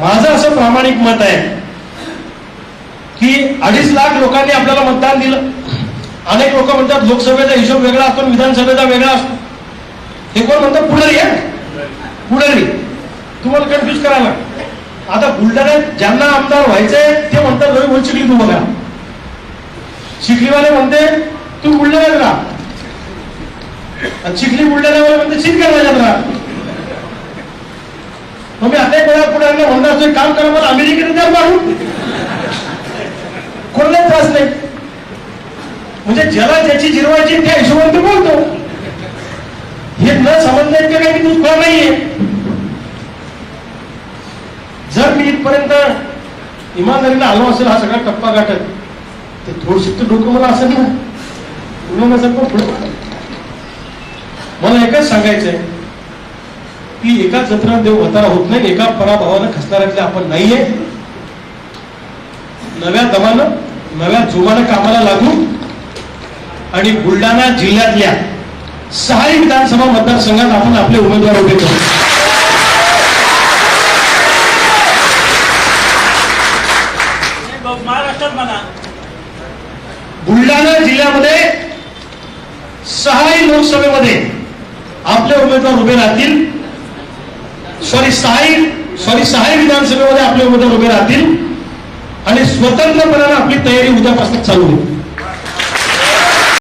माझं असं प्रामाणिक मत आहे की अडीच लाख लोकांनी आपल्याला मतदान दिलं. अनेक लोक म्हणतात लोकसभेचा हिशोब वेगळा असतो विधानसभेचा वेगळा असतो. हे कोण म्हणतात पुढारी आहे? पुढारी. तुम्हाला कन्फ्युज करायला. आता बुलढाण्यात ज्यांना आमदार व्हायचंय ते म्हणतात रवी बोल शिकली तू बघा. शिकलीवाले म्हणते तू बुलढाण्यात राहा. चिखली बुलढाण्यावाले म्हणते चितकर राहा. मग मी अनेक वेळा पुढे म्हणणार काम करा मला अमेरिकेने द्या मारून कोणाला त्रास नाही. म्हणजे ज्याला ज्याची जिरवायची त्या हिशोबाने तो बोलतो. हे न समजण्याचे काही मी दुष्काळ नाहीये. जर मी इथपर्यंत इमानदारीने आलो असेल हा सगळा टप्पा गाठत ते थोडीशी तर डोकं मला असेल ना. पुन्हा नसेल पण मला एकच सांगायचंय की एका जत्रात देव होताना होत नाही एका पराभवानं खसणाऱ्यातले आपण नाहीये. नव्या दमानं नव्या जोमानं कामाला लागू आणि बुलढाणा जिल्ह्यातल्या सहाही विधानसभा मतदारसंघात आपण आपले उमेदवार उभे करू. बुलढाणा जिल्ह्यामध्ये सहाही लोकसभेमध्ये आपले उमेदवार उभे राहतील. सॉरी सहाही सॉरी सहाही विधानसभेमध्ये आपले उमेदवार उभे राहतील आणि स्वतंत्रपणाने आपली तयारी उद्यापासून चालू होईल.